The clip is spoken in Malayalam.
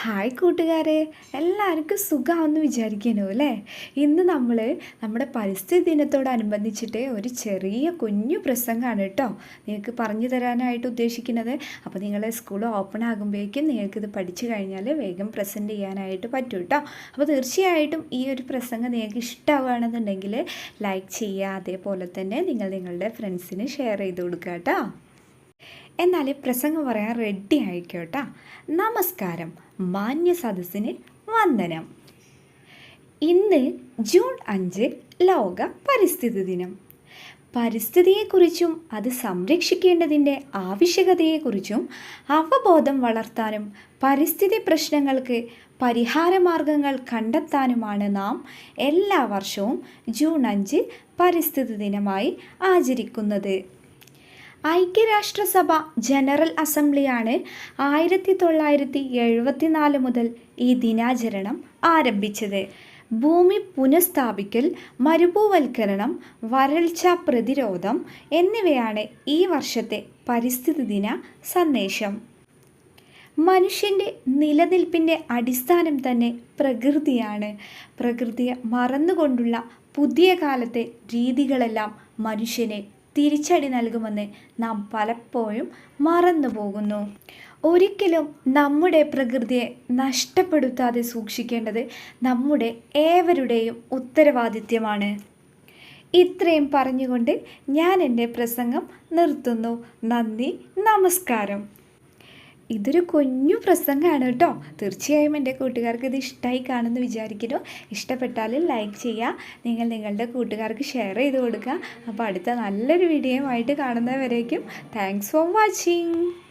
ഹായ് കൂട്ടുകാരെ എല്ലാവർക്കും സുഖമാണെന്ന് വിചാരിക്കുന്നു അല്ലേ? ഇന്ന് നമ്മൾ നമ്മുടെ പരിസ്ഥിതി ദിനത്തോടനുബന്ധിച്ചിട്ട് ഒരു ചെറിയ കുഞ്ഞു പ്രസംഗമാണ് കേട്ടോ. നിങ്ങൾക്ക് പറഞ്ഞു തരാനായിട്ട് ഉദ്ദേശിക്കുന്നത്. അപ്പോൾ നിങ്ങളെ സ്കൂൾ ഓപ്പൺ ആകുമ്പോഴേക്കും നിങ്ങൾക്കിത് പഠിച്ചു കഴിഞ്ഞാൽ വേഗം പ്രസന്റ് ചെയ്യാനായിട്ട് പറ്റും കേട്ടോ. അപ്പോൾ തീർച്ചയായിട്ടും ഈ ഒരു പ്രസംഗം നിങ്ങൾക്ക് ഇഷ്ടമാവുകയാണെന്നുണ്ടെങ്കിൽ ലൈക്ക് ചെയ്യുക. അതേപോലെ തന്നെ നിങ്ങൾ നിങ്ങളുടെ ഫ്രണ്ട്സിന് ഷെയർ ചെയ്ത് കൊടുക്കുക കേട്ടോ. എന്നാൽ പ്രസംഗം പറയാൻ റെഡി ആയിക്കോട്ടാ നമസ്കാരം മാന്യ സദസ്സിന് വന്ദനം. ഇന്ന് ജൂൺ അഞ്ച് ലോക പരിസ്ഥിതി ദിനം. പരിസ്ഥിതിയെക്കുറിച്ചും അത് സംരക്ഷിക്കേണ്ടതിന്റെ ആവശ്യകതയെക്കുറിച്ചും അവബോധം വളർത്താനും പരിസ്ഥിതി പ്രശ്നങ്ങൾക്ക് പരിഹാരമാർഗങ്ങൾ കണ്ടെത്താനുമാണ് നാം എല്ലാ വർഷവും ജൂൺ അഞ്ച് പരിസ്ഥിതി ദിനമായി ആചരിക്കുന്നത്. ഐക്യരാഷ്ട്രസഭ ജനറൽ അസംബ്ലിയാണ് ആയിരത്തി തൊള്ളായിരത്തി എഴുപത്തിനാല് മുതൽ ഈ ദിനാചരണം ആരംഭിച്ചത്. ഭൂമി പുനഃസ്ഥാപിക്കൽ മരുഭൂവൽക്കരണം വരൾച്ച പ്രതിരോധം എന്നിവയാണ് ഈ വർഷത്തെ പരിസ്ഥിതി ദിന സന്ദേശം. മനുഷ്യന്റെ നിലനിൽപ്പിന്റെ അടിസ്ഥാനം തന്നെ പ്രകൃതിയാണ്. പ്രകൃതിയെ മറന്നുകൊണ്ടുള്ള പുതിയ കാലത്തെ രീതികളെല്ലാം മനുഷ്യനെ തിരിച്ചടി നൽകുമെന്ന് നാം പലപ്പോഴും മറന്നു പോകുന്നു. ഒരിക്കലും നമ്മുടെ പ്രകൃതിയെ നഷ്ടപ്പെടുത്താതെ സൂക്ഷിക്കേണ്ടത് നമ്മുടെ ഏവരുടെയും ഉത്തരവാദിത്യമാണ്. ഇത്രയും പറഞ്ഞുകൊണ്ട് ഞാൻ എന്റെ പ്രസംഗം നിർത്തുന്നു. നന്ദി നമസ്കാരം. ഇതൊരു കുഞ്ഞു പ്രസംഗമാണ് കേട്ടോ. തീർച്ചയായും എന്റെ കൂട്ടുകാർക്ക് ഇത് ഇഷ്ടമായി കാണുമെന്ന് വിചാരിക്കുന്നു. ഇഷ്ടപ്പെട്ടാൽ ലൈക്ക് ചെയ്യുക. നിങ്ങൾ നിങ്ങളുടെ കൂട്ടുകാർക്ക് ഷെയർ ചെയ്ത് കൊടുക്കുക. അപ്പോൾ അടുത്ത നല്ലൊരു വീഡിയോയുമായിട്ട് കാണുന്നവരേക്കും താങ്ക്സ് ഫോർ വാച്ചിങ്